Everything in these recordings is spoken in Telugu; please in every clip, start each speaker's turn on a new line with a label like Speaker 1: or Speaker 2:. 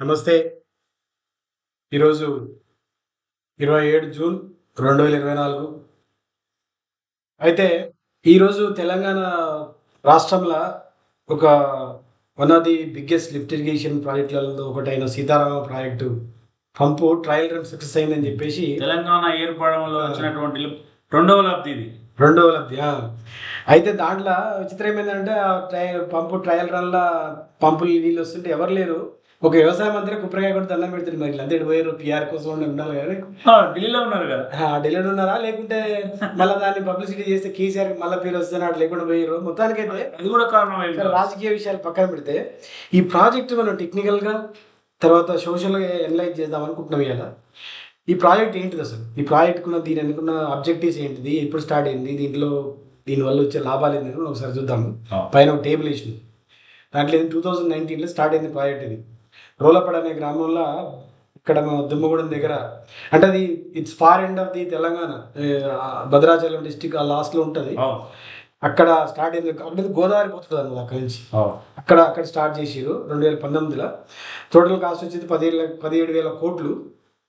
Speaker 1: నమస్తే. ఈరోజు ఇరవై ఏడు జూన్ రెండు వేల ఇరవై నాలుగు. అయితే ఈరోజు తెలంగాణ రాష్ట్రంలో ఒక one of the biggest lift irrigation ప్రాజెక్టులలో ఒకటైన Sitarama project pump trial run success అయిందని చెప్పేసి
Speaker 2: తెలంగాణ ఏర్పడంలో వచ్చినటువంటి రెండవ లబ్ధి ఇది.
Speaker 1: రెండవ లబ్ధి. అయితే దాంట్లో విచిత్రం ఏంటంటే ఆ ట్రయల్ పంపు ట్రయల్ రన్లో పంపులు నీళ్ళు వస్తుంటే ఎవరు లేరు. ఒక వ్యవసాయ మంత్రి కుప్పరకాయ కూడా దండం పెడుతుంది మరి అందరు పోయారు పిఆర్ కోసం ఉండి ఉండాలి కానీ
Speaker 2: ఆ, ఢిల్లీలో ఉన్నారు కదా.
Speaker 1: డెలివరీ ఉన్నారా? లేకుంటే మళ్ళీ దాన్ని పబ్లిసిటీ చేస్తే కేసీఆర్ మళ్ళీ పేరు వస్తే అటు లేకుండా పోయారు మొత్తానికైతే
Speaker 2: అది కూడా కారణం
Speaker 1: రాజకీయ విషయాలు పక్కన పెడితే ఈ ప్రాజెక్ట్ మనం టెక్నికల్గా తర్వాత సోషల్గా ఎనలైజ్ చేద్దాం అనుకుంటున్నాం ఇలా ఈ ప్రాజెక్ట్ ఏంటిది అసలు? ఈ ప్రాజెక్ట్కున్న దీని అనుకున్న అబ్జెక్టివ్స్ ఏంటిది? ఎప్పుడు స్టార్ట్ అయింది? దీంట్లో దీనివల్ల వచ్చే లాభాలు ఏంటి ఒకసారి చూద్దాము. పైన ఒక టేబుల్ వేసింది. దాంట్లో టూ థౌజండ్ నైన్టీన్లో స్టార్ట్ అయింది ప్రాజెక్ట్ ఇది రోలపడ అనే గ్రామంలో ఇక్కడ దుమ్మగూడెం దగ్గర అంటే అది it's far end of the Telangana Bhadrachalam district ఆ లాస్ట్లో ఉంటుంది. అక్కడ స్టార్ట్ అయింది. అక్కడ గోదావరి పోతుంది అన్నమాట అక్కడి నుంచి. అక్కడ అక్కడ స్టార్ట్ చేసిరు రెండు వేల పంతొమ్మిదిలో. టోటల్ కాస్ట్ వచ్చేది పదిహేడు పదిహేడు వేల కోట్లు.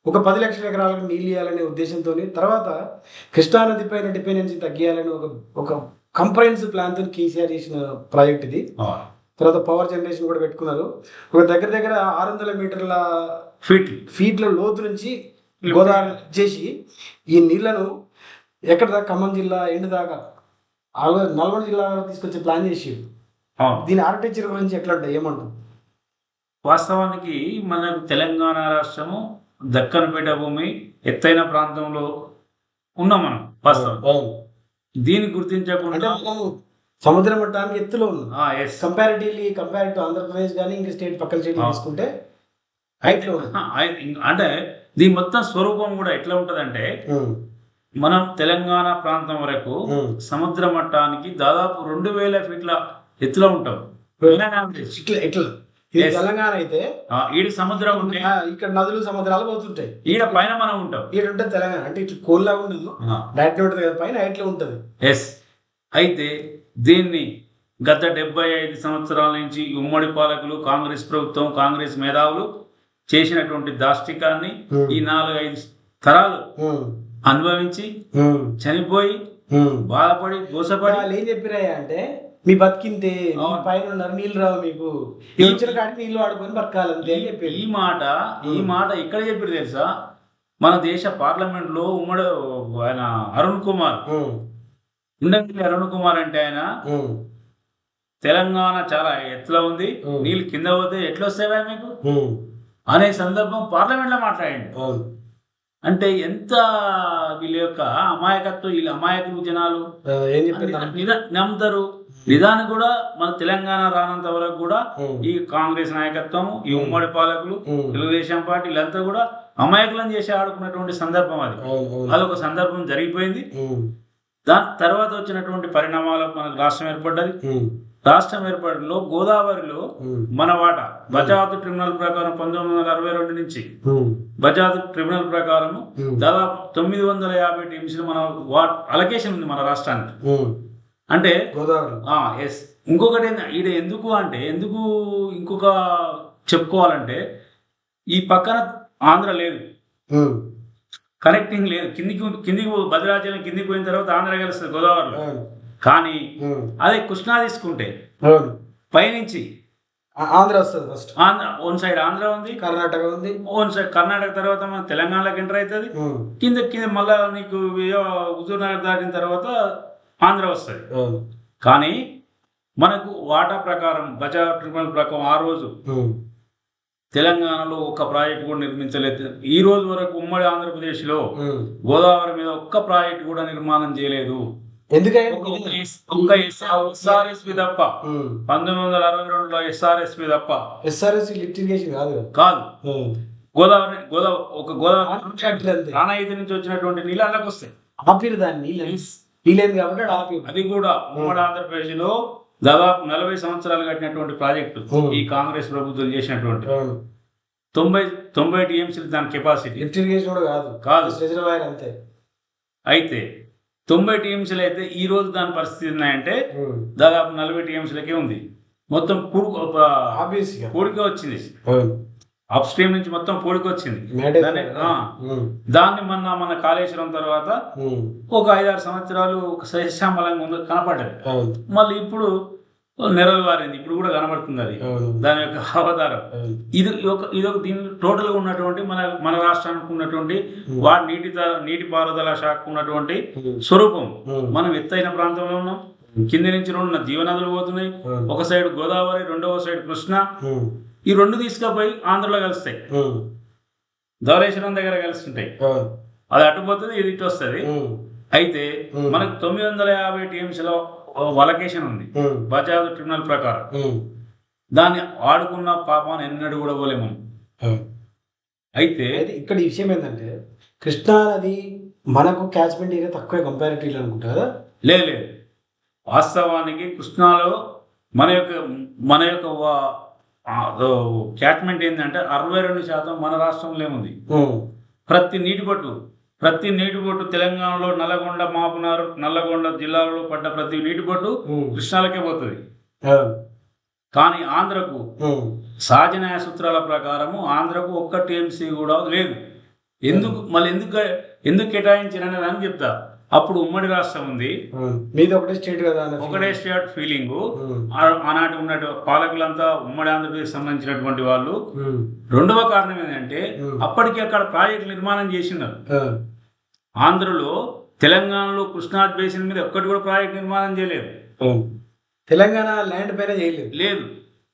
Speaker 1: ఒక పది లక్షల ఎకరాలకు నీళ్ళు ఇవ్వాలనే ఉద్దేశంతో తర్వాత కృష్ణానది పైన డిపెండెన్సీ తగ్గియాలని ఒక ఒక కంప్రహెన్సివ్ ప్లాన్తో కేసీఆర్ చేసిన ప్రాజెక్ట్ ఇది. తర్వాత పవర్ జనరేషన్ కూడా పెట్టుకున్నారు. ఒక దగ్గర దగ్గర ఆరు వందల మీటర్ల
Speaker 2: ఫిట్
Speaker 1: ఫీట్ల లోతు నుంచి గోదావరి చేసి ఈ నీళ్ళను ఎక్కడ దాకా ఖమ్మం జిల్లా ఎండు దాకా నల్గొండ జిల్లా తీసుకొచ్చే ప్లాన్ చేసి. దీని ఆర్కిటెక్చర్ గురించి ఎట్లా ఉంటాయి ఏమంటారు
Speaker 2: వాస్తవానికి మనకు తెలంగాణ రాష్ట్రము దక్కన పీఠభూమి ఎత్తైన ప్రాంతంలో ఉన్నాం మనం వాస్తవం. దీన్ని గుర్తించకుండా
Speaker 1: సముద్ర మట్టానికి ఎత్తులో
Speaker 2: yes.
Speaker 1: Comparatively compare to Andhra Pradesh కానీ ఇంకా స్టేట్ పక్కన స్టేట్
Speaker 2: ఆ.
Speaker 1: తీసుకుంటే హైట్లో ఉన్నాం.
Speaker 2: ఆ, ఇం- అంటే దీని మొత్తం స్వరూపం కూడా ఎట్లా ఉంటదంటే
Speaker 1: ఉమ్,
Speaker 2: మనం తెలంగాణ ప్రాంతం వరకు
Speaker 1: ఉమ్.
Speaker 2: సముద్ర మట్టానికి దాదాపు రెండు వేల ఫీట్ల ఎత్తులో ఉంటాం.
Speaker 1: ఎట్లా ఇది. తెలంగాణ అయితే
Speaker 2: ఆ, ఈడు సముద్రం ఉంటే
Speaker 1: ఇక్కడ నదులు సముద్రాలు పోతుంటాయి.
Speaker 2: ఈడ పైన మనం ఉంటాం.
Speaker 1: ఇక్కడ ఉంటే తెలంగాణ. అంటే ఇట్లా కోల్లా ఉండదు. డైరెక్ట్ ఉంటుంది కదా పైన హైట్లో ఉంటుంది.
Speaker 2: ఎస్ అయితే దీన్ని గత డెబ్బై ఐదు సంవత్సరాల నుంచి ఉమ్మడి పాలకులు కాంగ్రెస్ ప్రభుత్వం కాంగ్రెస్ మేధావులు చేసినటువంటి దాష్టికాన్ని ఈ నాలుగు ఐదు తరాలు అనుభవించి చనిపోయి. బాధపడి గోసపడి
Speaker 1: వాళ్ళు ఏం చెప్పిరాయా అంటే మీ బతికింతే. పైన ఉన్నారు నీళ్ళు రావు మీకు. ఈ వచ్చిన కాడికి నీళ్ళు వాడుకొని బతకాలి అంతే అని చెప్పి
Speaker 2: ఈ మాట ఈ. మాట ఎక్కడ చెప్పారు తెలుసా? మన దేశ పార్లమెంట్లో ఉమ్మడి ఆయన అరుణ్ కుమార్ ఉండవల్లి అరుణ్ కుమార్ అంటే ఆయన. తెలంగాణ చాలా ఎత్తులో ఉంది. నీళ్ళు కింద పోతే ఎట్లా వస్తాయా మీకు? అనే సందర్భం పార్లమెంట్లో మాట్లాడండి అంటే ఎంత వీళ్ళ యొక్క అమాయకత్వం వీళ్ళ అమాయకులు జనాలు? నమ్ముతారు. నిదానం కూడా మన తెలంగాణ రానంత వరకు కూడా ఈ కాంగ్రెస్ నాయకత్వం ఈ ఉమ్మడి పాలకులు తెలుగుదేశం పార్టీ వీళ్ళంతా కూడా అమాయకులను చేసి ఆడుకున్నటువంటి సందర్భం అది. అదొక సందర్భం జరిగిపోయింది. దాని తర్వాత వచ్చినటువంటి పరిణామాలకు మనకు రాష్ట్రం ఏర్పడ్డది. రాష్ట్రం ఏర్పడలో గోదావరిలో మన వాటా బజాజ్ ట్రిబ్యునల్ ప్రకారం పంతొమ్మిది వందల అరవై రెండు నుంచి బజాజ్ ట్రిబ్యునల్ ప్రకారం దాదాపు తొమ్మిది వందల యాభై టీమ్స్ మన వాట్ అలకేషన్ ఉంది మన రాష్ట్రానికి. అంటే
Speaker 1: గోదావరి.
Speaker 2: ఎస్ ఇంకొకటి ఈడ ఎందుకు అంటే ఎందుకు ఇంకొక చెప్పుకోవాలంటే ఈ పక్కన ఆంధ్ర లేదు. కనెక్టింగ్ లేదు కిందికి కిందికి భద్రాచలం కిందికి పోయిన తర్వాత ఆంధ్ర కలుస్తుంది గోదావరిలో
Speaker 1: అవును.
Speaker 2: కానీ. అదే కృష్ణా తీసుకుంటే. పైనుంచి
Speaker 1: ఆంధ్ర వస్తుంది first
Speaker 2: Andhra own side Andhra ఉంది
Speaker 1: కర్ణాటక ఉంది
Speaker 2: ఓన్ సైడ్ కర్ణాటక తర్వాత మన తెలంగాణలోకి ఎంటర్ అవుతుంది. కింద కింద మళ్ళా నీకు హుజూర్ నగర్ దాటిన తర్వాత ఆంధ్ర వస్తుంది. కానీ మనకు వాటా ప్రకారం ట్రిబ్యునల్ ప్రకారం ఆ రోజు. తెలంగాణలో ఒక ప్రాజెక్ట్ కూడా నిర్మించలేదు. ఈ రోజు వరకు ఉమ్మడి ఆంధ్రప్రదేశ్లో
Speaker 1: ఉమ్.
Speaker 2: గోదావరి మీద ఒక్క ప్రాజెక్ట్ కూడా నిర్మాణం చేయలేదు. ఒక్క- ఒక్క ఎస్- ఒక్క ఎస్ఆర్ఎస్పి తప్ప. పంతొమ్మిది వందల అరవై రెండులో ఎస్ఆర్ఎస్పి తప్ప.
Speaker 1: ఎస్ఆర్ఎస్ లిఫ్ట్ ఇరిగేషన్ కాదు కదా.
Speaker 2: గోదావరి గోదావరి ఒక గోదావరి రానాయితీ నుంచి వచ్చినటువంటి నీళ్ళు అందులోకి వస్తాయి.
Speaker 1: ఆపిరు దాన్ని నీళ్ళేంది కాబట్టి
Speaker 2: అది కూడా ఉమ్మడి ఆంధ్రప్రదేశ్లో దాదాపు నలభై సంవత్సరాలు కట్టినటువంటి ప్రాజెక్టు. ఈ కాంగ్రెస్ ప్రభుత్వం చేసినటువంటి. తొంభై తొంభై టీఎంసీ దాని కెపాసిటీ
Speaker 1: కూడా కాదు
Speaker 2: కాదు
Speaker 1: రిజర్వాయర్ అంతే
Speaker 2: అయితే తొంభై టీఎంసీలు అయితే ఈ రోజు దాని పరిస్థితి ఉన్నాయంటే. దాదాపు నలభై టీఎంసీలకే ఉంది మొత్తం కూడుకు కూడికే వచ్చింది. అప్ స్ట్రీమ్ నుంచి మొత్తం పూడికొచ్చింది.
Speaker 1: మేడే
Speaker 2: దాన్ని దాన్ని మన మన కాళేశ్వరం తర్వాత ఒక ఐదారు సంవత్సరాలు ఒక సస్యామలంగా ఉంది కనపడ్డది. మళ్ళీ ఇప్పుడు నెరలు వారింది. ఇప్పుడు కూడా కనబడుతుంది అది. దాని యొక్క అవతారం. ఇది ఒక ఇది ఒక దీని టోటల్గా ఉన్నటువంటి మన మన రాష్ట్రానికి ఉన్నటువంటి వాటి నీటి నీటి పారుదల శాఖ ఉన్నటువంటి స్వరూపం. మనం ఎత్తైన ప్రాంతంలో ఉన్నాం. కింది నుంచి రెండు జీవనదులు పోతున్నాయి. ఒక సైడ్ గోదావరి రెండవ సైడ్ కృష్ణ. ఈ రెండు తీసుకుపోయి ఆంధ్రలో కలుస్తాయి.
Speaker 1: ఉమ్,
Speaker 2: ధవళేశ్వరం దగ్గర కలుస్తుంటాయి. అది అటుపోతుంది ఇది ఇటు వస్తుంది అయితే మనకు తొమ్మిది వందల యాభై టీఎంసీలో వలకేషన్ ఉంది. బజాజ్ ట్రిబ్యునల్ ప్రకారం. దాన్ని ఆడుకున్న పాపాన్ని ఎన్నడూ కూడా పోలేము అయితే
Speaker 1: ఇక్కడ ఈ విషయం ఏంటంటే కృష్ణా నది మనకు క్యాచ్మెంట్ ఏరియా తక్కువ కంపారిటివ్లీ అనుకుంటా కదా?
Speaker 2: లేదు లేదు. వాస్తవానికి కృష్ణాలో మన యొక్క మన యొక్క క్యాట్మెంట్ ఏంటంటే అరవై రెండు శాతం మన రాష్ట్రంలో ఏముంది ప్రతి నీటి పట్టు ప్రతి నీటి పట్టు తెలంగాణలో నల్లగొండ మాపునారు నల్లగొండ జిల్లాలో పడ్డ ప్రతి నీటి పట్టు కృష్ణాలకే పోతుంది. కానీ ఆంధ్రకు సహజ న్యాయ సూత్రాల ప్రకారము ఆంధ్రకు ఒక్క టీఎంసీ కూడా లేదు. ఎందుకు మళ్ళీ ఎందుకు ఎందుకు కేటాయించారనే దాన్ని చెప్తా. అప్పుడు ఉమ్మడి రాష్ట్రం ఉంది.
Speaker 1: మీది ఒకటే స్టేట్ కదా
Speaker 2: ఒకటే స్టేట్ ఫీలింగ్. ఆనాటి ఉన్నట్టు పాలకులంతా ఉమ్మడి ఆంధ్రప్రదేశ్ సంబంధించినటువంటి వాళ్ళు. రెండవ కారణం ఏంటంటే అప్పటికి అక్కడ ప్రాజెక్ట్ నిర్మాణం చేసినారు ఆంధ్రలో తెలంగాణలో కృష్ణా బేసిన్ మీద ఒక్కటి కూడా ప్రాజెక్ట్ నిర్మాణం చేయలేదు.
Speaker 1: తెలంగాణ ల్యాండ్ పైన చేయలేదు.
Speaker 2: లేదు.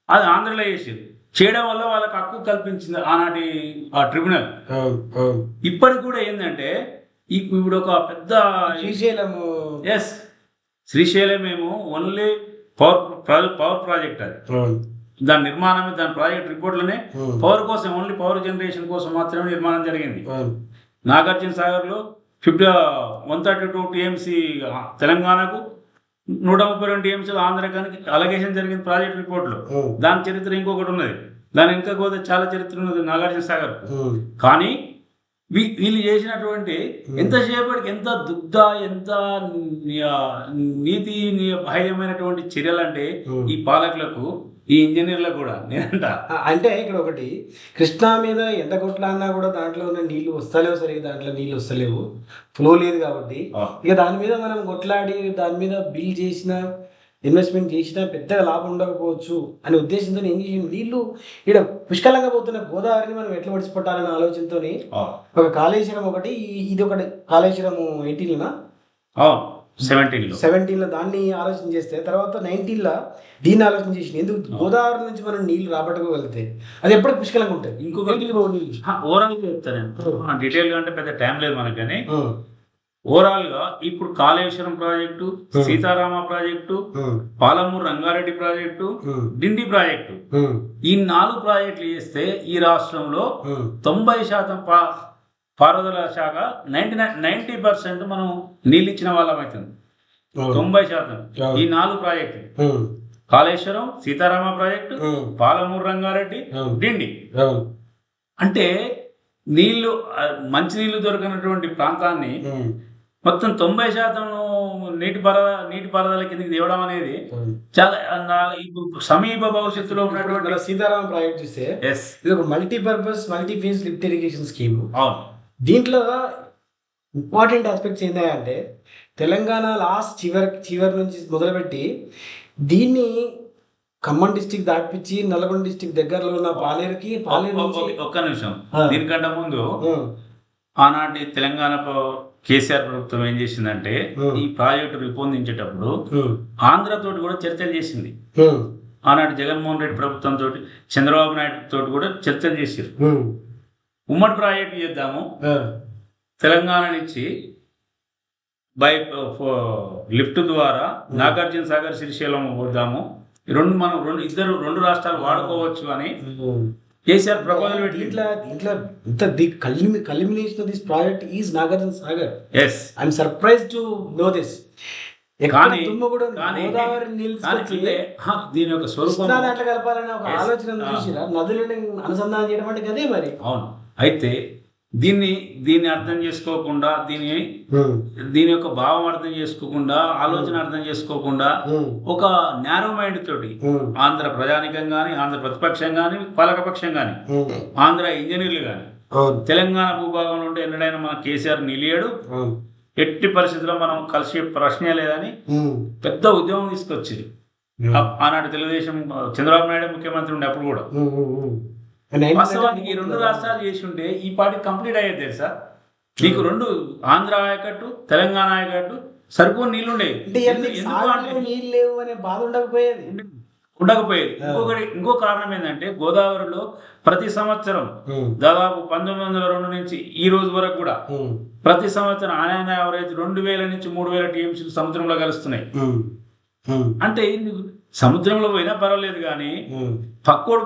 Speaker 2: అది ఆంధ్రలో చేసింది చేయడం వల్ల వాళ్ళకి హక్కు కల్పించింది ఆనాటి ఆ ట్రిబ్యునల్. ఇప్పటికి కూడా ఏంటంటే ఈ- ఇప్పుడు ఒక పెద్ద
Speaker 1: శ్రీశైలము.
Speaker 2: ఎస్ శ్రీశైలం ఏమో ఓన్లీ పవర్ పవర్ ప్రాజెక్ట్ అది. దాని నిర్మాణమే దాని ప్రాజెక్ట్ రిపోర్ట్లోనే పవర్ కోసం ఓన్లీ పవర్ జనరేషన్ కోసం మాత్రమే నిర్మాణం జరిగింది. నాగార్జున సాగర్లో fifty one thirty two TMC తెలంగాణకు నూట ముప్పై రెండు టీఎంసీలు ఆంధ్రకానికి అలగేషన్ జరిగింది ప్రాజెక్ట్ రిపోర్ట్లో దాని చరిత్ర ఇంకొకటి ఉన్నది. దాని ఇంకా పోతే చాలా చరిత్ర ఉన్నది నాగార్జున సాగర్ కానీ వీళ్ళు చేసినటువంటి ఎంతసేపటికి ఎంత దుగ్ధ ఎంత నీతి బాహ్యమైనటువంటి చర్యలు అంటే. ఈ పాలకులకు ఈ ఇంజనీర్లకు కూడా నేనంట.
Speaker 1: అంటే ఇక్కడ ఒకటి కృష్ణా మీద ఎంత కొట్లాడినా కూడా దాంట్లో ఉన్న నీళ్ళు వస్తలేవు సరిగ్గా దాంట్లో నీళ్ళు వస్తలేవు. ఫ్లో లేదు కాబట్టి. ఇక దాని మీద మనం కొట్లాడి దాని మీద బిల్ చేసిన ఇన్వెస్ట్మెంట్ చేసినా పెద్దగా లాభం ఉండకపోవచ్చు అనే ఉద్దేశంతో ఏం చేసింది నీళ్ళు ఇక్కడ పుష్కలంగా పోతున్న గోదావరిని మనం ఎట్లా పడిచిపెట్టాలనే ఆలోచనతో ఒక కాళేశ్వరం ఒకటి ఇది ఒకటి కాళేశ్వరం ఎయిటీన్లో
Speaker 2: అవును సెవెంటీన్లో.
Speaker 1: సెవెంటీన్లో దాన్ని ఆలోచన చేస్తే తర్వాత నైన్టీన్లో దీన్ని ఆలోచన చేసింది ఎందుకు? గోదావరి నుంచి మనం నీళ్ళు రాబట్టుకోగలిగితే అది ఎప్పటికి పుష్కలంగా ఉంటుంది?
Speaker 2: ఇంకొక. ఓవరాల్ చెప్తాను డీటెయిల్గా అంటే పెద్ద టైం లేదు మనకు కానీ. ఓవరాల్గా ఇప్పుడు Kaleshwaram project. Sitarama project Palamuru Rangareddy project Dindi project ఈ నాలుగు ప్రాజెక్టులు చేస్తే ఈ రాష్ట్రంలో. తొంభై శాతం పారుదల శాఖ నైన్టీ నైన్ నైన్టీ పర్సెంట్ మనం నీళ్ళు ఇచ్చిన వాళ్ళం అవుతుంది. తొంభై శాతం. ఈ నాలుగు ప్రాజెక్టులు
Speaker 1: ఉం,
Speaker 2: కాళేశ్వరం సీతారామ ప్రాజెక్టు పాలమూరు రంగారెడ్డి. డిండి. అంటే నీళ్ళు ఆ, మంచినీళ్ళు దొరకనటువంటి ప్రాంతాన్ని మొత్తం తొంభై శాతం నీటి పర నీటి పారుదల కిందకి తేవడం అనేది. చాలా సమీప భవిష్యత్తులో ఉన్నటువంటి
Speaker 1: సీతారాం ప్రాజెక్ట్ చూస్తే
Speaker 2: ఎస్
Speaker 1: ఇది ఒక multipurpose multi phase lift irrigation scheme.
Speaker 2: అవును.
Speaker 1: దీంట్లో ఇంపార్టెంట్ ఆస్పెక్ట్స్ ఏంటంటే తెలంగాణ లాస్ట్ చివరి చివరి నుంచి మొదలుపెట్టి దీన్ని ఖమ్మం డిస్టిక్ దాటిపించి నల్గొండ డిస్టిక్ దగ్గరలో ఉన్న పాలేరుకి పాలేరు
Speaker 2: ఒక్క- నిమిషం. దీనికంటే ముందు ఆనాటి తెలంగాణ ప్ర- కేసీఆర్ ప్రభుత్వం ఏం చేసిందంటే. ఈ ప్రాజెక్టు రూపొందించేటప్పుడు
Speaker 1: ఉం,
Speaker 2: ఆంధ్రతోటి కూడా చర్చలు చేసింది. ఆనాటి జగన్మోహన్ రెడ్డి ప్రభుత్వం తోటి చంద్రబాబు నాయుడు తోటి కూడా చర్చలు చేసారు
Speaker 1: ఉం,
Speaker 2: ఉమ్మడి ప్రాజెక్టు చేద్దాము. తెలంగాణ నుంచి బై లిఫ్ట్ ద్వారా నాగార్జున సాగర్ శ్రీశైలం పోద్దాము రెండు మనం రెండు ఇద్దరు రెండు రాష్ట్రాలు వాడుకోవచ్చు అని. కేసీఆర్ ప్రపోజల్ పెట్టి
Speaker 1: దీంట్లో దీంట్లో ఇంత the కల్మి culmination of this project is Nagarjuna Sagar
Speaker 2: as
Speaker 1: I'm surprise to know this
Speaker 2: కానీ
Speaker 1: గోదావరి నీళ్ళు
Speaker 2: దీని యొక్క స్వరూపం
Speaker 1: దాంట్లో కలపాలనే ఒక. ఆలోచన నదులను అనుసంధానం చేయడం అంటే అదే మరి.
Speaker 2: అవును. అయితే దీన్ని దీన్ని అర్థం చేసుకోకుండా దీని దీని యొక్క భావం అర్థం చేసుకోకుండా ఆలోచన అర్థం చేసుకోకుండా ఒక నేరో మైండ్ తోటి ఆంధ్ర ప్రజానికం కానీ ఆంధ్ర ప్రతిపక్షం కానీ పాలకపక్షం కానీ
Speaker 1: ఉమ్,
Speaker 2: ఆంధ్ర ఇంజనీర్లు కానీ తెలంగాణ భూభాగంలో ఉంటే ఎన్నడైనా మన కేసీఆర్ నిలియాడు. ఎట్టి పరిస్థితుల్లో మనం కలిసి ప్రశ్నే లేదని పెద్ద ఉద్యమం తీసుకొచ్చింది. ఆనాడు తెలుగుదేశం చంద్రబాబు నాయుడు ముఖ్యమంత్రి ఉండే అప్పుడు కూడా వాస్తవానికి ఈ రెండు రాష్ట్రాలు చేసి ఉంటే ఈ పార్టీ కంప్లీట్ అయ్యేది తెలుసా? నీకు రెండు ఆంధ్ర ఆయకట్టు తెలంగాణ ఆయకట్టు సరిపోని నీళ్ళు ఉండేవి
Speaker 1: నీళ్ళు లేవు అనే బాధ ఉండకపోయేది.
Speaker 2: ఉండకపోయేది. ఇంకొకటి ఇంకో కారణం ఏంటంటే గోదావరిలో ప్రతి సంవత్సరం
Speaker 1: ఉమ్,
Speaker 2: దాదాపు పంతొమ్మిది వందల రెండు నుంచి ఈ రోజు వరకు కూడా
Speaker 1: ఉమ్,
Speaker 2: ప్రతి సంవత్సరం ఆయన యావరేజ్ రెండు వేల నుంచి మూడు వేల టీఎంసీలు సముద్రంలో కలుస్తున్నాయి.
Speaker 1: ఉమ్,
Speaker 2: అంటే సముద్రంలో పోయినా పర్వాలేదు కానీ. పక్కోడు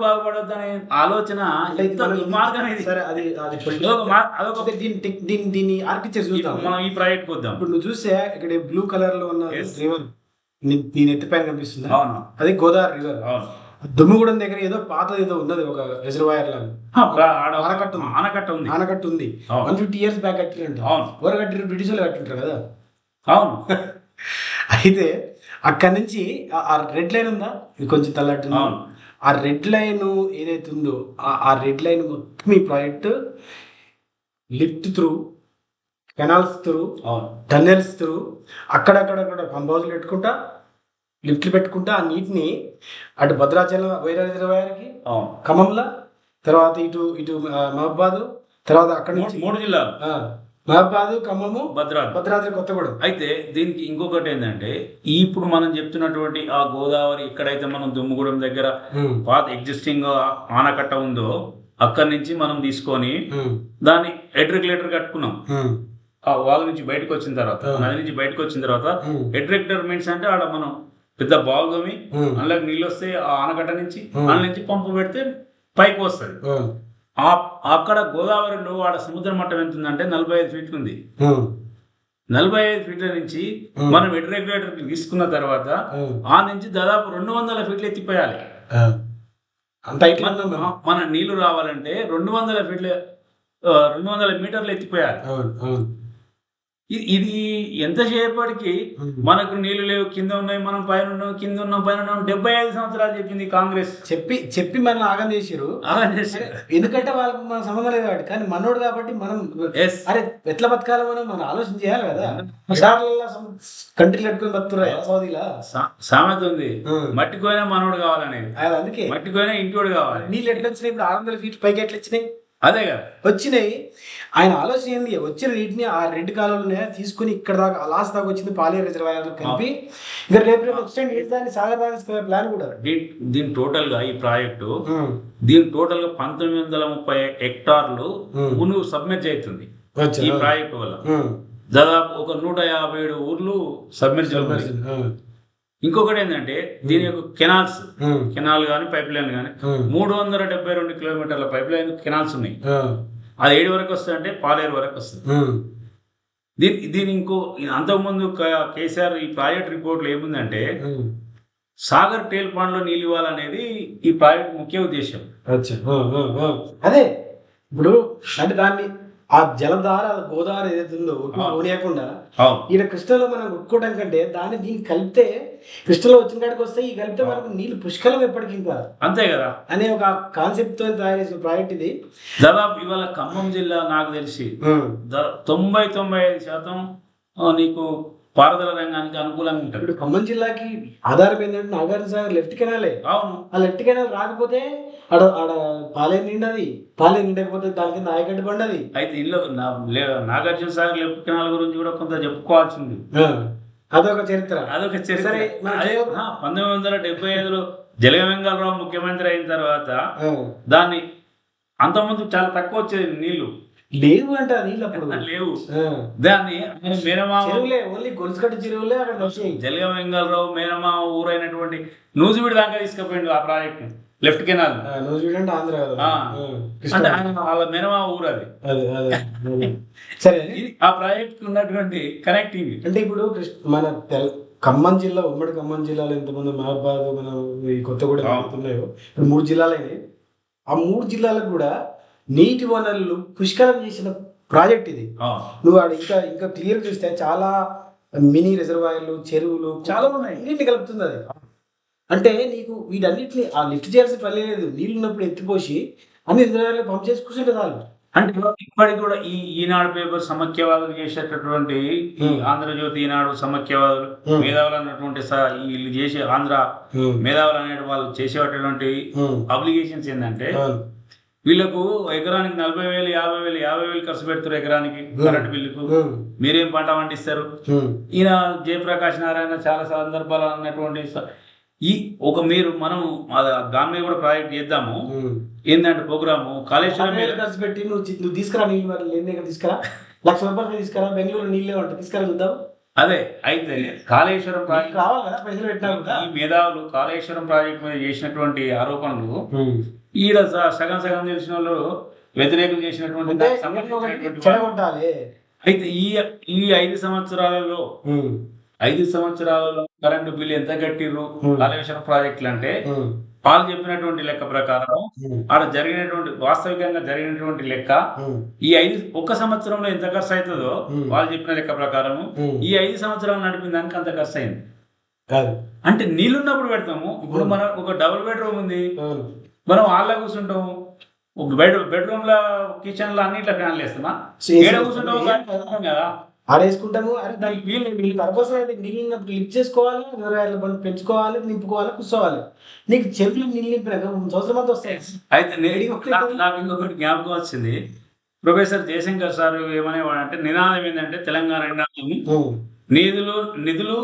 Speaker 2: ఆలోచన
Speaker 1: మనం-
Speaker 2: దుర్మార్గం ఇది.
Speaker 1: సరే అది అది
Speaker 2: అదొక మా- అదొక
Speaker 1: అదొక దీని టెక్- దీని దీని ఆర్కిటెక్చర్ చూద్దాం.
Speaker 2: మనం ఈ ప్రాజెక్ట్ వద్దాం
Speaker 1: ఇప్పుడు నువ్వు చూస్తే ఇక్కడ బ్లూ కలర్లో ఉన్న. రివర్ నేను ఎత్తిపైన కనిపిస్తుందా?
Speaker 2: అవును.
Speaker 1: అది గోదావరి రివర్
Speaker 2: అవును.
Speaker 1: దుమ్ముగూడెం దగ్గర ఏదో పాత ఏదో ఉన్నది ఒక రిజర్వాయర్ లాగా. ఆనకట్ట ఉంది.
Speaker 2: ఆనకట్ట ఉంది.
Speaker 1: ఆనకట్ట ఉంది. వన్ ఫిఫ్టీ ఇయర్స్ బ్యాక్ కట్టిరంట.
Speaker 2: అవును.
Speaker 1: ఎవరు కట్టిరు బ్రిటిష్ వాళ్ళు కట్టింటారు కదా.
Speaker 2: అవును.
Speaker 1: అయితే అక్కడి నుంచి ఆ- రెడ్ లైన్ ఉందా? ఇది కొంచెం తల్లట్టు ఆ రెడ్ లైన్ ఏదైతే ఉందో ఆ- రెడ్ లైన్ మొత్తం ఈ project lift through canals through tunnels through అక్కడక్కడక్కడ pump హౌస్లు పెట్టుకుంటా లిఫ్ట్లు పెట్టుకుంటా ఆ నీటిని అటు భద్రాచలం వైరా రిజర్వాయర్కి ఖమ్మంలో తర్వాత ఇటు ఇటు మహబాదు తర్వాత అక్కడి నుంచి
Speaker 2: మూడు జిల్లాలు.
Speaker 1: ఆ, మహబాదు ఖమ్మము
Speaker 2: భద్రాద్రి.
Speaker 1: భద్రాద్రి కొత్తగూడెం.
Speaker 2: అయితే దీనికి ఇంకొకటి ఏంటంటే ఇప్పుడు మనం చెప్తున్నటువంటి ఆ గోదావరి ఎక్కడైతే మనం దుమ్ముగూడెం దగ్గర పాత ఎగ్జిస్టింగ్ ఆనకట్ట ఉందో అక్కడి నుంచి మనం తీసుకొని దాన్ని హెడ్ రెగ్యులేటర్ కట్టుకున్నాం ఆ వాల్ నుంచి బయటకు వచ్చిన తర్వాత. నది నుంచి బయటకు వచ్చిన తర్వాత రెగ్యులేటర్ మీన్స్ అంటే ఆడ మనం పెద్ద బాల్ తోమి అందులోకి నీళ్ళు వస్తే ఆ ఆనకట్ట నుంచి. అందులో నుంచి పంపు పెడితే పైకి వస్తుంది. ఆ అక్కడ గోదావరిలో ఆడ సముద్ర మట్టం ఎంత ఉందంటే నలభై ఐదు ఫీట్లు ఉంది నలభై ఐదు ఫీట్ల నుంచి. మనం హెడ్ రెగ్యులేటర్ తీసుకున్న తర్వాత ఆ నుంచి దాదాపు రెండు వందల ఫీట్లు ఎత్తిపోయాలి.
Speaker 1: అంత.
Speaker 2: మన- నీళ్ళు రావాలంటే రెండు వందల ఫీట్లు రెండు వందల మీటర్లు ఎత్తిపోయాలి ఇది ఎంతసేపటికి. మనకు నీళ్ళు లేవు కింద ఉన్నాయి మనం పైన ఉన్నాం కింద ఉన్నాం పైన ఉన్నాం డెబ్బై ఐదు సంవత్సరాలు చెప్పింది కాంగ్రెస్.
Speaker 1: చెప్పి చెప్పి మనల్ని ఆగం చేసిరు
Speaker 2: అలా చేసి
Speaker 1: ఎందుకంటే వాళ్ళకి మన సంబంధం లేదు కాబట్టి కానీ మనోడు కాబట్టి మనం అరే ఎట్లా బతకాలి మనం మనం ఆలోచన చేయాలి కదా. షార్లలో కంట్రీలు పెట్టుకుని బతుకురా సౌదీలా
Speaker 2: సామెత ఉంది. మట్టికోయినా మనోడు కావాలనేది.
Speaker 1: అది అందుకే.
Speaker 2: మట్టికోయినా ఇంటోడు కావాలి.
Speaker 1: నీళ్ళు ఎట్లా వచ్చినాయి ఇప్పుడు? ఆరు వందల ఫీట్ పైకి ఎట్లా వచ్చినాయి
Speaker 2: అదే కదా
Speaker 1: వచ్చినాయి ఆయన ఆలోచన ఏంది వచ్చిన నీటిని ఆ రెడ్ కాలువలోనే తీసుకుని ఇక్కడ దాకా లాస్ట్ దాకా వచ్చింది పాలేరు రిజర్వాయర్ కలిపి ఇంకా రేపు రేపు ఎక్స్టెండ్ చేసేదాన్ని సాగర్ ప్లాన్ కూడా
Speaker 2: దీని టోటల్గా ఈ ప్రాజెక్టు. దీని టోటల్గా పంతొమ్మిది వందల ముప్పై హెక్టార్లు. మునుగు సబ్మిట్ అవుతుంది? ఈ ప్రాజెక్ట్ వల్ల. దాదాపు ఒక నూట యాభై ఏడు ఊర్లు సబ్మిట్. ఇంకొకటి ఏంటంటే దీని యొక్క కెనాల్స్. కెనాల్ కానీ పైప్ లైన్ కానీ. మూడు వందల డెబ్బై రెండు కిలోమీటర్ల పైప్ లైన్ కెనాల్స్ ఉన్నాయి. అది ఏడు వరకు వస్తుంది అంటే పాలేరు వరకు వస్తుంది. దీని దీని ఇంకో అంతకుముందు కేసీఆర్ ఈ ప్రాజెక్ట్ రిపోర్ట్లో ఏముందంటే. సాగర్ టేల్ పాండ్లో నీళ్ళు ఇవ్వాలనేది ఈ ప్రాజెక్ట్ ముఖ్య ఉద్దేశం.
Speaker 1: అదే ఇప్పుడు అంటే దాన్ని ఆ జలధార గోదావరి ఏదైతే ఉందో ఉప్పు
Speaker 2: ఆ.
Speaker 1: పోనీయకుండా
Speaker 2: అవును.
Speaker 1: ఈయన కృష్ణలో మనం కొట్టుకోవడం కంటే దాన్ని దీన్ని కలిపితే కృష్ణలో వచ్చిన కాడికి వస్తే ఈ కలిపితే మనకు నీళ్ళు పుష్కలం ఎప్పటికి ఇంకా.
Speaker 2: అంతే కదా.
Speaker 1: అనే ఒక కాన్సెప్ట్తో తయారు చేసిన ప్రాజెక్ట్ ఇది.
Speaker 2: దాదాపు ఇవాళ ఖమ్మం జిల్లా నాకు తెలిసి తొంభై తొంభై ఐదు శాతం నీకు పారుదల రంగానికి అనుకూలంగా ఉంటుంది
Speaker 1: ఇప్పుడు ఖమ్మం జిల్లాకి ఆధారం ఏంటంటే నాగార్జున సాగర్ లెఫ్ట్ కెనాలే
Speaker 2: అవును.
Speaker 1: ఆ లెఫ్ట్ కెనాల్ రాకపోతే ఆడ ఆడ పాలే నిండది. పాలే నిండకపోతే దాని కింద ఆయగడ్డ పండది.
Speaker 2: అయితే ఇంట్లో నా- లే- నాగార్జున సాగర్ లెఫ్ట్ కెనాల్ గురించి కూడా కొంత చెప్పుకోవాల్సింది.
Speaker 1: అదొక చరిత్ర.
Speaker 2: అదొక చరిత్ర. అదే పంతొమ్మిది వందల డెబ్బై ఐదులో జలగంగారావు ముఖ్యమంత్రి అయిన తర్వాత. దాన్ని అంతకుముందు చాలా తక్కువ వచ్చేది నీళ్ళు.
Speaker 1: లేవు అంట నీళ్ళు అప్పుడు
Speaker 2: లేవు. దాన్ని మేనమామ
Speaker 1: ఓన్లీ గొలుసుకట్ట చెరువులే అక్కడ వచ్చాయి
Speaker 2: జలగ వెంగళరావు మేనమామ ఊరైనటువంటి నూజివీడు దాకా తీసుకుపోయిండు ఆ ప్రాజెక్ట్ లెఫ్ట్ కెనాల్.
Speaker 1: నువ్వు చూడండి ఆంధ్ర కదా.
Speaker 2: అంటే వాళ్ళ మేనమామ ఊరు అది.
Speaker 1: అదే అదే. అదే. సరే.
Speaker 2: ఆ ప్రాజెక్ట్ ఉన్నటువంటి కనెక్టింగ్.
Speaker 1: అంటే ఇప్పుడు మన తెల ఖమ్మం జిల్లా ఉమ్మడి ఖమ్మం జిల్లాలో ఎంతమంది మహబాద్ మన ఈ కొత్తగూడెం ఇప్పుడు మూడు జిల్లాలైనాయి. ఆ మూడు జిల్లాలకు కూడా నీటి వనరులు పుష్కలం చేసిన ప్రాజెక్ట్ ఇది. నువ్వు ఆడ ఇంకా ఇంకా క్లియర్ చూస్తే చాలా మినీ రిజర్వాయర్లు చెరువులు చాలా ఉన్నాయి. అన్నింటిని కలుపుతుంది అది. అంటే నీకు వీటన్నిటిని ఆ లిఫ్ట్ చేయాల్సిన పని లేదు. నీళ్ళు ఉన్నప్పుడు ఎత్తిపోసి అన్ని రిజర్వాయర్లు పంప్ చేసి కూర్చుంటే చాలు.
Speaker 2: అంటే ఇప్పటికి కూడా ఈ ఈనాడు పేపర్ సమైక్యవాదులు చేసేటటువంటి ఈ. ఆంధ్రజ్యోతి ఈనాడు సమైక్యవాదులు
Speaker 1: Hmm.
Speaker 2: మేధావులు అన్నటువంటి వీళ్ళు చేసే ఆంధ్ర మేధావులు అనే వాళ్ళు చేసేటటువంటి అప్లికేషన్స్ ఏంటంటే వీళ్ళకు ఎకరానికి నలభై వేలు యాభై వేలు యాభై వేలు ఖర్చు పెడతారు ఎకరానికి కరెంట్ బిల్లుకు. మీరేం పంట పండిస్తారు? ఈయన జయప్రకాష్ నారాయణ చాలా సందర్భాలు అన్నటువంటి ఈ ఒక మీరు మనం దాని మీద కూడా ప్రాజెక్ట్ చేద్దాము. ఏంటంటే ప్రోగ్రాము? కాళేశ్వరం మీద
Speaker 1: ఖర్చు పెట్టి నువ్వు నువ్వు తీసుకురా నీళ్ళు మరి లేని దగ్గర తీసుకురా. లక్ష రూపాయలు తీసుకురా బెంగళూరు నీళ్ళే ఉంటాయి తీసుకురా చూద్దాం.
Speaker 2: అదే అయితే కాళేశ్వరం ప్రాజెక్ట్
Speaker 1: రావాలి కదా పైసలు పెట్టినా
Speaker 2: ఈ మేధావులు కాళేశ్వరం ప్రాజెక్ట్ మీద చేసినటువంటి ఆరోపణలు ఈడ సగం సగం తెలిసిన వాళ్ళు. వ్యతిరేకం చేసినటువంటి అయితే ఈ ఈ ఐదు సంవత్సరాలలో ఐదు సంవత్సరాలలో కరెంటు బిల్లు ఎంత కట్టిర్రు. కాళేశ్వరం ప్రాజెక్టులు అంటే వాళ్ళు చెప్పినటువంటి లెక్క ప్రకారం ఆడ జరిగినటువంటి వాస్తవికంగా జరిగినటువంటి లెక్క ఈ ఐదు ఒక్క సంవత్సరంలో ఎంత ఖర్చు అవుతుందో. వాళ్ళు చెప్పిన లెక్క ప్రకారం ఈ ఐదు సంవత్సరాలు నడిపిన దానికి అంత ఖర్చు అయింది.
Speaker 1: కాదు.
Speaker 2: అంటే నీళ్ళున్నప్పుడు పెడతాము. ఇప్పుడు. మనం ఒక డబుల్ బెడ్రూమ్ ఉంది. మనం కూర్చుంటాము ఒక బెడ్ బెడ్రూమ్లో కిచెన్లో అన్నిట్లో ఫ్యాన్లు వేస్తామా ఏడ చదువుతాం కదా.
Speaker 1: ఆడేసుకుంటాము అరే దానికి వీళ్ళు వీళ్ళు పర్పస్ అయితే నీళ్ళు ఉన్నప్పుడు లిఫ్ట్ చేసుకోవాలి బండి పెంచుకోవాలి నింపుకోవాలి కూర్చోవాలి. నీకు చెరువులు నీళ్ళు నింపినాక సంవత్సరం అంతా వస్తాయి.
Speaker 2: అయితే నాకు ఇంకొకటి జ్ఞాపకం వచ్చింది. ప్రొఫెసర్ జయశంకర్ సార్ ఏమనేవాడు అంటే నినాదం ఏంటంటే తెలంగాణ నిధులు నిధులు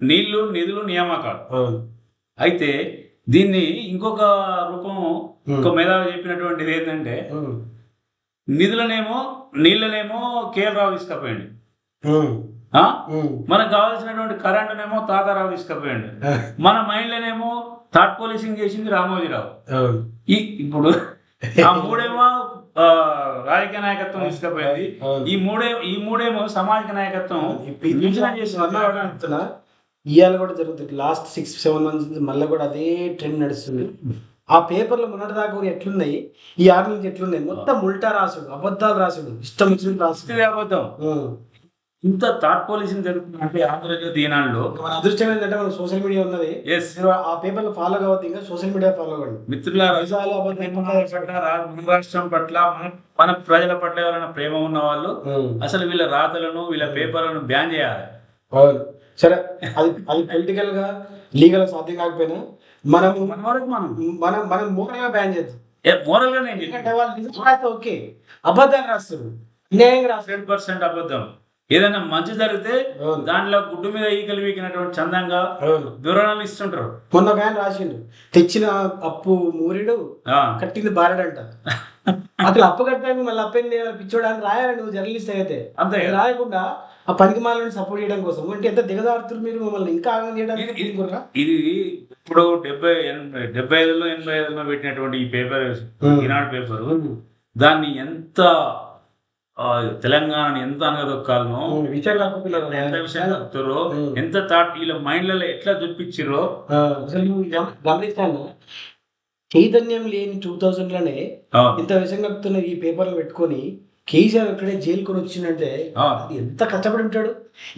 Speaker 2: నీళ్ళు నిధులు నియామకాలు. అయితే దీన్ని ఇంకొక రూపం ఇంకో
Speaker 1: ఉమ్.
Speaker 2: మేధావి చెప్పినటువంటిది ఏంటంటే. నిధులనేమో నీళ్ళనేమో కేఎల్ రావు?
Speaker 1: ఉమ్.
Speaker 2: మనకు కావాల్సినటువంటి కరెంటునేమో తాతారావు తీసుకపోయింది మన మైండ్లోనేమో థర్డ్ పోలీసింగ్ చేసింది రామోజీరావు. ఈ ఇప్పుడు ఆ మూడేమో రాజకీయ నాయకత్వం తీసుకుపోయింది. ఈ మూడే ఈ మూడేమో సామాజిక నాయకత్వం
Speaker 1: ఇప్పుడు ఇవాళ కూడా జరుగుతుంది. లాస్ట్ సిక్స్ సెవెన్ మంత్స్ నుంచి మళ్ళీ కూడా అదే ట్రెండ్ నడుస్తుంది. ఆ పేపర్లు మొన్నటి దాకా కూడా ఎట్లున్నాయి? ఈ ఆరు నుంచి ఎట్లున్నాయి? మొత్తం ఉల్టా రాసుడు అబద్ధాలు రాసుడు ఇష్టం వచ్చినట్టు రాసుడు.
Speaker 2: అబద్ధం. ఇంత థాట్ పోలీసింగ్ జరుగుతుందంటే ఆంధ్రజ్యోతి ఈనాడులో
Speaker 1: ఇంకా మన అదృష్టం ఏంటంటే మనకు సోషల్ మీడియా ఉన్నది.
Speaker 2: ఎస్
Speaker 1: ఆ పేపర్లు ఫాలో కావద్దు ఇంకా సోషల్ మీడియా ఫాలో అవ్వండి.
Speaker 2: మన రాష్ట్రం పట్ల మన- మన ప్రజల పట్ల ఎవరైనా ప్రేమ ఉన్న వాళ్ళు. అసలు వీళ్ళ రాతలను వీళ్ళ పేపర్లను బ్యాన్ చేయాలి.
Speaker 1: సరే అది అది పొలిటికల్గా లీగల్ సాధ్యం కాకపోయినా మనము
Speaker 2: మన వరకు మనం.
Speaker 1: మనం మనం మూలంగా బ్యాన్ చేద్దాం.
Speaker 2: ఏ మోరల్గా నేను
Speaker 1: ఎందుకంటే వాళ్ళు నిజం రాస్తే ఓకే. అబద్ధాలు రాస్తారు. అన్యాయంగా రాస్తారు.
Speaker 2: హండ్రెడ్ పర్సెంట్ అబద్ధం. ఏదైనా మంచి జరిగితే. దాంట్లో గుడ్డు మీద ఈకలు వీకినటువంటి చందంగా వివరణలు ఇస్తుంటారు.
Speaker 1: మొన్న ఆయన రాసిండు తెచ్చిన అప్పు మూరిడు కట్టింది బారడంట అసలు అప్పు కట్టాక మళ్ళీ అప్పేం చేయాలి పిచ్చోడానికి రాయాలి నువ్వు జర్నలిస్ట్ అయితే.
Speaker 2: అంతే
Speaker 1: రాయకుండా ఆ పనికి మాలని సపోర్ట్ చేయడం కోసం. అంటే ఎంత దిగజారుతున్నారు మీరు మమ్మల్ని? ఇంకా ఆగం చేయడానికి
Speaker 2: ఇది- ఇప్పుడు డెబ్బై ఎనభై డెబ్బై ఐదులో ఎనభై ఐదులో పెట్టినటువంటి ఈ పేపర్. ఈనాడు పేపర్. దాన్ని ఎంత ఆ, తెలంగాణని ఎంత అనగదొక్కాలనో
Speaker 1: ఉమ్. విషయం కాకపోతే
Speaker 2: ఎంత థాట్ వీళ్ళ మైండ్లలో ఎట్లా
Speaker 1: గమ- గమనిస్తాను. చైతన్యం లేని టూ
Speaker 2: థౌజండ్లోనే
Speaker 1: ఇంత విషయం కలుపుతున్న ఈ పేపర్లు పెట్టుకొని కేసీఆర్ ఇక్కడే జైలుకొని వచ్చిందంటే అది ఎంత కష్టపడి ఉంటాడు?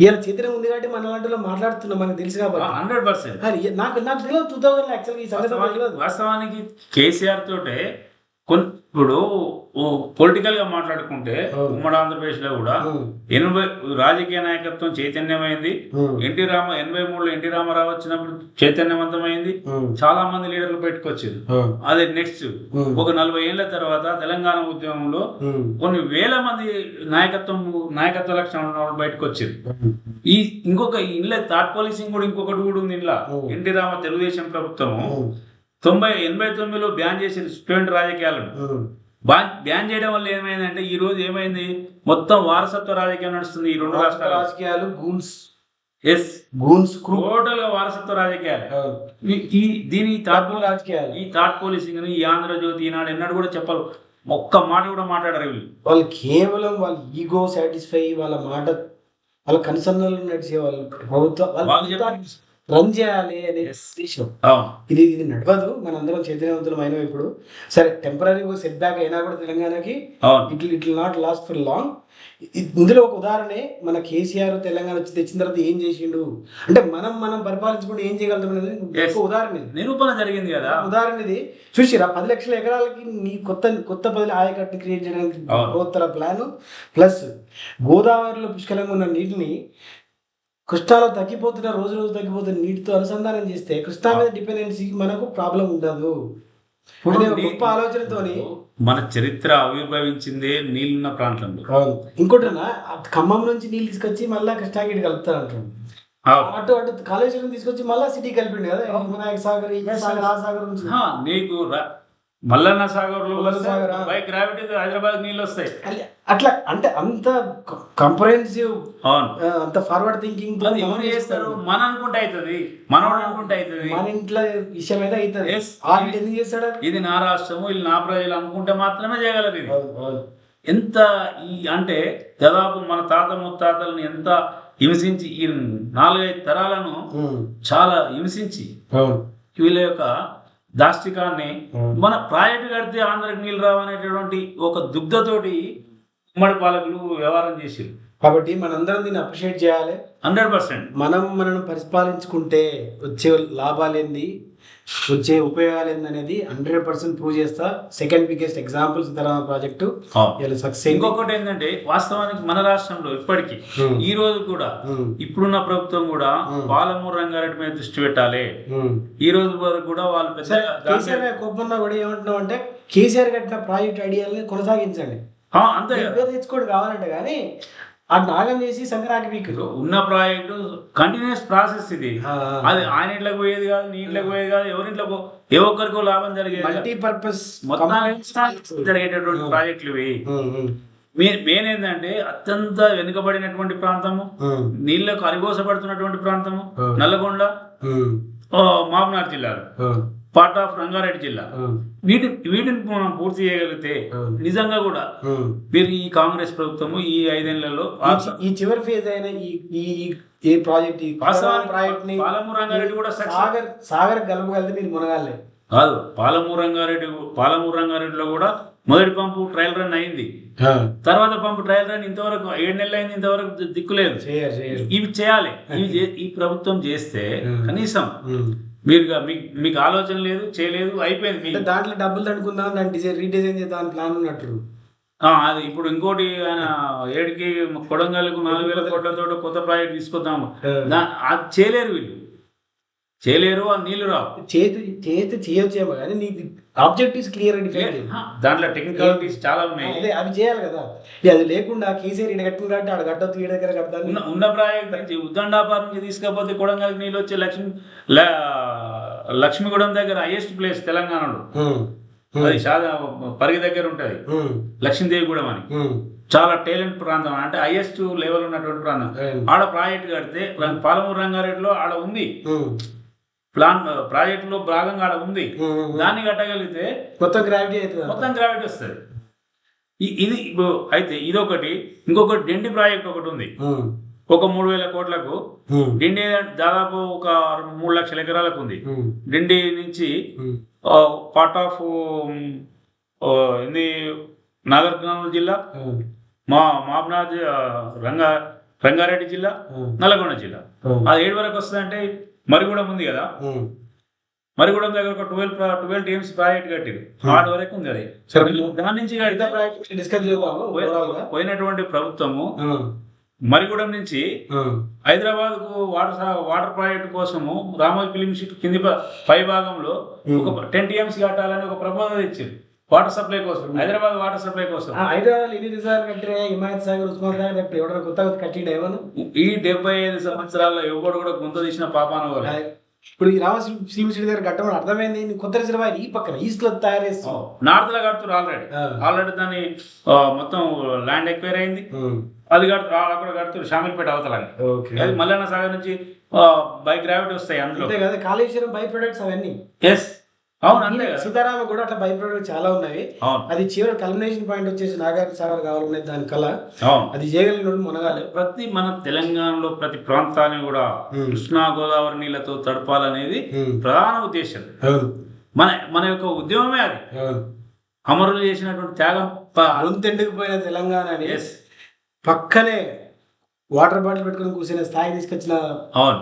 Speaker 1: ఇలా చైతన్యం ఉంది కాబట్టి మన లాంటిలో మాట్లాడుతున్నాం మనకు తెలుసు కాబట్టి.
Speaker 2: హండ్రెడ్ పర్సెంట్
Speaker 1: నాకు నాకు తెలియదు టూ థౌజండ్ యాక్చువల్గా
Speaker 2: వాస్తవానికి కేసీఆర్ తోటే కొన్ని ఇప్పుడు పొలిటికల్గా మాట్లాడుకుంటే. ఉమ్మడి ఆంధ్రప్రదేశ్లో కూడా ఎనభై రాజకీయ నాయకత్వం చైతన్యమైంది. ఎన్టీ రామ ఎనభై మూడులో ఎన్టీ రామారావు వచ్చినప్పుడు చైతన్యవంతమైంది. చాలా మంది లీడర్లు పెట్టుకొచ్చారు. అదే నెక్స్ట్ ఒక నలభై ఏళ్ళ తర్వాత తెలంగాణ ఉద్యమంలో కొన్ని వేల మంది నాయకత్వం నాయకత్వ లక్షణం ఉన్న వాళ్ళు బయటకు వచ్చారు ఈ ఇంకొక ఇంట్లో థాట్ పోలీసింగ్ కూడా ఇంకొకటి కూడా ఉంది ఇంట్లో. ఎన్టీ రామ తెలుగుదేశం ప్రభుత్వము.
Speaker 1: ఉమ్,
Speaker 2: తొంభై ఎనభై తొమ్మిదిలో బ్యాన్ చేసిన స్టూడెంట్ రాజకీయాలను. బ్యాన్ చేయడం వల్ల ఏమైందంటే ఈ రోజు ఏమైంది? మొత్తం వారసత్వ రాజకీయం నడుస్తుంది ఈ రెండు
Speaker 1: రాష్ట్ర
Speaker 2: రాష్ట్రాలు
Speaker 1: రాజకీయాలు గూన్స్.
Speaker 2: ఎస్
Speaker 1: గూన్స్
Speaker 2: టోటల్గా వారసత్వ రాజకీయాలు. ఈ- దీని థాట్
Speaker 1: రాజకీయాలు.
Speaker 2: ఈ థాట్ పోలీసింగ్ ఈ ఆంధ్రజ్యోతి ఈనాడు ఎన్నడూ కూడా చెప్పరు. ఒక్క మాట కూడా మాట్లాడరు వీళ్ళు.
Speaker 1: వాళ్ళు కేవలం వాళ్ళ ఈగో సాటిస్ఫై వాళ్ళ మాట వాళ్ళ కన్సర్నలు నడిచే వాళ్ళు ప్రభుత్వం రన్ చేయాలి అనే ఉద్దేశం. ఇది ఇది నడవదు. మనందరం చైతన్యవంతులం అయిన ఇప్పుడు సరే టెంపరీ సెట్ బ్యాక్ అయినా కూడా తెలంగాణకి it it will not last for long ఇందులో ఒక ఉదాహరణే మన కేసీఆర్ తెలంగాణ వచ్చి తెచ్చిన తర్వాత ఏం చేసిండు? అంటే మనం మనం పరిపాలించుకుంటే ఏం చేయగలుగుతాం అనేది. ఒక ఉదాహరణ. ఇది
Speaker 2: నిరూపణ జరిగింది కదా.
Speaker 1: ఉదాహరణ ఇది. చూసిరా పది లక్షల ఎకరాలకి నీ కొత్త కొత్త పది ఆయకట్టు క్రియేట్ చేయడానికి. బృహత్తర ప్లాన్ ప్లస్ గోదావరిలో పుష్కలంగా ఉన్న నీటిని కృష్ణాలో తగ్గిపోతున్న రోజు రోజు తగ్గిపోతున్న నీటితో అనుసంధానం చేస్తే కృష్ణా మీద డిపెండెన్సీకి మనకు ప్రాబ్లం ఉండదు. గొప్ప ఆలోచనతోని
Speaker 2: మన చరిత్ర ఆవిర్భవించిందే నీళ్ళున్న ప్రాంతంలో.
Speaker 1: ఇంకోటి ఖమ్మం నుంచి నీళ్ళు తీసుకొచ్చి మళ్ళీ కృష్ణాగిరి కలుపుతారు అంటారు
Speaker 2: అవును.
Speaker 1: అటు అటు కాళేశ్వరం తీసుకొచ్చి మళ్ళీ సిటీ కలిపిండు కదా వినాయక సాగర్ ఈ సాగర్ ఆ సాగర్ నుంచి.
Speaker 2: నీకు మల్లన్న సాగర్లో
Speaker 1: మల్లన్న సాగర్, ఆ.
Speaker 2: బై గ్రావిటీ హైదరాబాద్ నీళ్ళు వస్తాయి.
Speaker 1: అట్లా- అంటే అంత కంప్రహెన్సివ్
Speaker 2: అవును.
Speaker 1: అంత ఫార్వర్డ్ థింకింగ్
Speaker 2: ఎవరు చేస్తారు? మన అనుకుంటే అవుతుంది. మనోడు అనుకుంటే అవుతుంది.
Speaker 1: మన ఇంట్లో విషయం అయితే అవుతుంది. ఎందుకు చేస్తాడు?
Speaker 2: ఇది నా రాష్ట్రము ఇది నా ప్రజలు అనుకుంటే మాత్రమే చేయగలరు ఇది. ఎంత ఈ అంటే దాదాపు మన తాత ముత్తాతలను ఎంత హింసించి ఈ నాలుగైదు తరాలను చాలా హింసించి వీళ్ళ యొక్క దాష్టికాన్ని. మన ప్రాజెక్టు కడితే ఆంధ్రకి నీళ్ళు రావనేటటువంటి ఒక దుగ్ధతోటి ఉమ్మడి పాలకులు వ్యవహారం చేసారు
Speaker 1: కాబట్టి మనందరం దీన్ని అప్రిషియేట్ చేయాలి.
Speaker 2: Hundred percent.
Speaker 1: మనం మనను పరిపాలించుకుంటే వచ్చే లాభాలు ఏంది? వచ్చే ఉపయోగాలు ఏంది అనేది హండ్రెడ్ పర్సెంట్ ప్రూవ్ చేస్తా. Second biggest example Sitarama project success
Speaker 2: ఇంకొకటి ఏంటంటే వాస్తవానికి మన రాష్ట్రంలో ఇప్పటికీ ఈ రోజు కూడా ఇప్పుడున్న ప్రభుత్వం కూడా. పాలమూరు రంగారెడ్డి మీద దృష్టి పెట్టాలి. ఈ రోజు వరకు కూడా వాళ్ళు
Speaker 1: కోపంలో కూడా ఏమంటున్నాం అంటే కేసీఆర్ కట్టిన ప్రాజెక్ట్ ఐడియాలని కొనసాగించండి.
Speaker 2: అంతే
Speaker 1: తెచ్చుకోవడం కావాలంటే కానీ ఆ నాగం చేసి సంక్రాంతి వీక్
Speaker 2: ఉన్న ప్రాజెక్టు కంటిన్యూస్ ప్రాసెస్ ఇది. అది ఆయన ఇంట్లోకి పోయేది కాదు నీ ఇంట్లోకి పోయేది కాదు ఎవరింట్లో ఏ ఒక్కరికో లాభం జరిగేది కాదు.
Speaker 1: మల్టీ పర్పస్
Speaker 2: మొత్తం జరిగేటటువంటి ప్రాజెక్టులు ఇవి. మెయిన్ ఏంటంటే అత్యంత వెనుకబడినటువంటి ప్రాంతము నీళ్ళకు అరిగోసపడుతున్నటువంటి ప్రాంతము నల్లగొండ ఆ, మామనార్ జిల్లాలు. పార్ట్ ఆఫ్ రంగారెడ్డి జిల్లా. వీటి వీటిని మనం పూర్తి చేయగలిగితే నిజంగా కూడా మీరు ఈ కాంగ్రెస్ ప్రభుత్వము ఈ ఐదేళ్ళలో
Speaker 1: ఈ చివరి ఫేజ్ అయిన ఈ ఈ ప్రాజెక్ట్ ఈ ప్రాజెక్ట్ని
Speaker 2: పాలమూరు రంగారెడ్డి కూడా
Speaker 1: సాగర్ సాగర్ కలపగలితే మీరు మునగాలే.
Speaker 2: కాదు పాలమూరు రంగారెడ్డి పాలమూరు రంగారెడ్డిలో కూడా మొదటి పంపు ట్రయల్ రన్ అయింది. తర్వాత పంపు ట్రయల్ రన్ ఇంతవరకు ఏడు నెలలు అయింది ఇంతవరకు దిక్కులేదు ఇవి చేయాలి. ఇవి ఈ ప్రభుత్వం చేస్తే. కనీసం మీరుగా మీకు ఆలోచన లేదు చేయలేదు అయిపోయింది
Speaker 1: అంటే దాంట్లో డబ్బులు తడుకుందాం దాన్ని డిజైన్ రీడిజైన్ చేద్దాం ప్లాన్ ఉన్నట్టు.
Speaker 2: అది ఇప్పుడు ఇంకోటి ఆయన ఏడికి కొడంగల్కు నాలుగు వేల కోట్లతో కొత్త ప్రాజెక్ట్ తీసుకొద్దాము. అది చేయలేరు వీళ్ళు. చేయలేరు ఆ నీళ్ళు రావు.
Speaker 1: చేతి చేతి చేయొచ్చేమో కానీ నీ ఆబ్జెక్టివ్స్ క్లియర్
Speaker 2: ఆ, దాంట్లో టెక్నికాలిటీస్ చాలా ఉన్నాయి.
Speaker 1: అదే అవి చేయాలి కదా. అది లేకుండా కేసీఆర్ ఈడ కట్టిన కాబట్టి ఆడ కట్టొద్దు ఈడ దగ్గర కట్టాలి
Speaker 2: ఉన్న ఉన్న ప్రాజెక్ట్ ఉద్దండాపార్ నుంచి తీసుకపోతే కొడంగల్కి నీళ్ళు వచ్చే లక్ష్మి లక్ష్మీగూడెం దగ్గర హైయెస్ట్ ప్లేస్ తెలంగాణలో. అది చాలా పరిగి దగ్గర ఉంటుంది. లక్ష్మీదేవిగూడెం అని. చాలా టాలెంట్ ప్రాంతం అంటే హైయెస్ట్ లెవెల్ ఉన్నటువంటి ప్రాంతం. ఆడ ప్రాజెక్ట్ కడితే పాలమూరు రంగారెడ్డిలో ఆడ ఉంది. ప్లాన్ ప్రాజెక్టులో భాగంగా ఆడ ఉంది. దాన్ని కట్టగలిగితే
Speaker 1: మొత్తం గ్రావిటీ అవుతుంది
Speaker 2: మొత్తం గ్రావిటీ వస్తుంది. ఇది అయితే ఇదొకటి ఇంకొకటి డెండి ప్రాజెక్ట్ ఒకటి ఉంది. ఒక మూడు వేల కోట్లకు డిండి దాదాపు ఒక మూడు లక్షల ఎకరాలకు ఉంది. డిండి నుంచి పార్ట్ ఆఫ్ ఇది నాగర్ కర్నూలు జిల్లా మా మాబ్నాథ్ రంగా రంగారెడ్డి జిల్లా నల్గొండ జిల్లా. అది ఏడు వరకు వస్తుందంటే మరిగూడెం ఉంది కదా? మరిగూడెం దగ్గర ఒక ట్వెల్వ్ ట్వెల్వ్ టీమ్స్ ప్రాజెక్ట్ కట్టింది ఆడు వరకు ఉంది అది. దాని నుంచి
Speaker 1: డిస్కస్.
Speaker 2: పోయినటువంటి ప్రభుత్వము మరిగూడెం నుంచి హైదరాబాద్కు వాటర్ వాటర్ ప్రాజెక్ట్ కోసము రామోజీ ఫిలిం సిటీ కింది ప- పై భాగంలో ఒక టెన్ టీఎంసీ కట్టాలని ఒక ప్రపోజల్ ఇచ్చింది వాటర్ సప్లై కోసం. హైదరాబాద్ వాటర్ సప్లై కోసం.
Speaker 1: హైదరాబాద్ ఎన్ని రిజర్వ్ కట్టినా హిమాయత్ సాగర్ ఉస్మాన్ సాగర్ కట్టి ఎవడన్నా కొత్తగా కట్టిండు ఏమన్నా
Speaker 2: ఈ డెబ్బై ఐదు సంవత్సరాల్లో ఎవరు కూడా గుంత తీసిన పాపాన.
Speaker 1: ఇప్పుడు ఈ రామ శ్రీమిషి దగ్గర కట్టమని అర్థమైంది కొత్త రిజర్వాయర్ ఈ పక్కన ఈస్ట్లో తయారు చేస్తాం
Speaker 2: నార్త్లో కడుతున్నారు ఆల్రెడీ ఆల్రెడీ దాన్ని ఆ, మొత్తం ల్యాండ్ ఎక్వైర్ అయింది. అది కడుతు అక్కడ కడుతున్నారు షామిల్పేట అవతలని.
Speaker 1: ఓకే.
Speaker 2: అది మల్లన్న సాగర్ నుంచి బై గ్రావిటీ వస్తాయి అందులో.
Speaker 1: కాళేశ్వరం బై ప్రొడక్ట్స్ అవన్నీ.
Speaker 2: ఎస్ అవును అంతే కదా.
Speaker 1: సీతారామ కూడా అట్లా ప్రోడక్ట్ చాలా ఉన్నాయి. అది చివరి కల్మినేషన్ పాయింట్ వచ్చేసి నాగార్జున సాగర్ కావాలనే దాని కళ. అది చేయగలిగినోడు మునగాలి.
Speaker 2: ప్రతి మన తెలంగాణలో ప్రతి ప్రాంతాన్ని కూడా. కృష్ణా గోదావరి నీళ్ళతో తడపాలనేది. ప్రధాన ఉద్దేశం. మన మన యొక్క ఉద్యమమే అది. అమరులు చేసినటువంటి త్యాగం. ప-
Speaker 1: గొంతెండుకుపోయిన తెలంగాణని
Speaker 2: Yes.
Speaker 1: పక్కనే వాటర్ బాటిల్ పెట్టుకుని కూర్చునే స్థాయి తీసుకొచ్చిన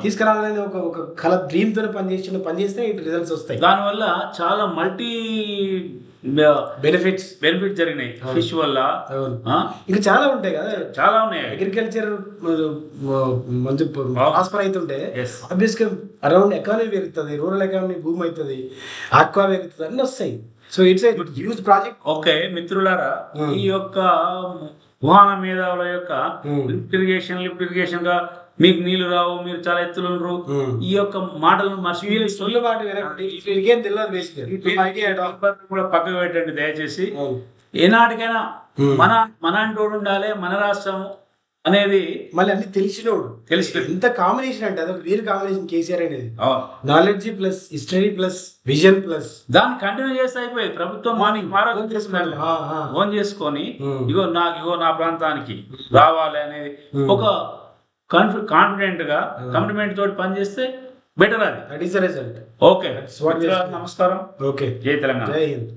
Speaker 1: తీసుకురావాలనేది ఒక ఒక కళ డ్రీమ్ తోనే పనిచేసిన పనిచేస్తే ఇటు రిజల్ట్స్ వస్తాయి.
Speaker 2: దానివల్ల చాలా మల్టీ
Speaker 1: బెనిఫిట్స్
Speaker 2: బెనిఫిట్ జరిగినాయి. ఫిష్ వల్ల
Speaker 1: ఇంకా చాలా ఉంటాయి కదా.
Speaker 2: చాలా ఉన్నాయి.
Speaker 1: అగ్రికల్చర్ మంచి ప్రాస్పర్ అవుతుంటే గా అరౌండ్ ఎకానమీ పెరుగుతుంది రూరల్ ఎకానమీ భూమి అవుతుంది ఆక్వా పెరుగుతుంది అన్ని వస్తాయి. So it's huge project
Speaker 2: okay మిత్రులారా. ఈ యొక్క వాహన మేధావుల యొక్క. లిఫ్ట్ ఇరిగేషన్ లిఫ్ట్ ఇరిగేషన్గా మీకు నీళ్ళు రావు మీరు చాలా ఎత్తులు ఉండరు. ఈ యొక్క మాటలను మర్చిపోయి
Speaker 1: సొల్లు మాట వినకండి. ఇరిగేం తెలియదు బేసిక్ ఐడియా
Speaker 2: కూడా పక్కకు పెట్టండి దయచేసి. ఏనాటికైనా మన మన అంటోడు ఉండాలి మన రాష్ట్రం అనేది
Speaker 1: మళ్ళీ అన్ని తెలిసినోడు.
Speaker 2: తెలిసి
Speaker 1: ఎంత కాంబినేషన్ అంటే అదొక వేరు కాంబినేషన్ కేసీఆర్ అనేది. Knowledge plus history plus vision plus
Speaker 2: దాన్ని కంటిన్యూ చేస్తే అయిపోయింది. ప్రభుత్వం మార్నింగ్ మారం చేసుకున్నాను ఫోన్ చేసుకొని ఇగో నా ఇగో నా ప్రాంతానికి రావాలి అనేది ఒక కాన్ఫిడెంట్గా కమిట్మెంట్ తోటి పనిచేస్తే బెటర్ అది.
Speaker 1: దట్ ఈస్ రిజల్ట్
Speaker 2: ఓకే నమస్కారం.
Speaker 1: ఓకే
Speaker 2: జై తెలంగాణ.
Speaker 1: జై హింద్.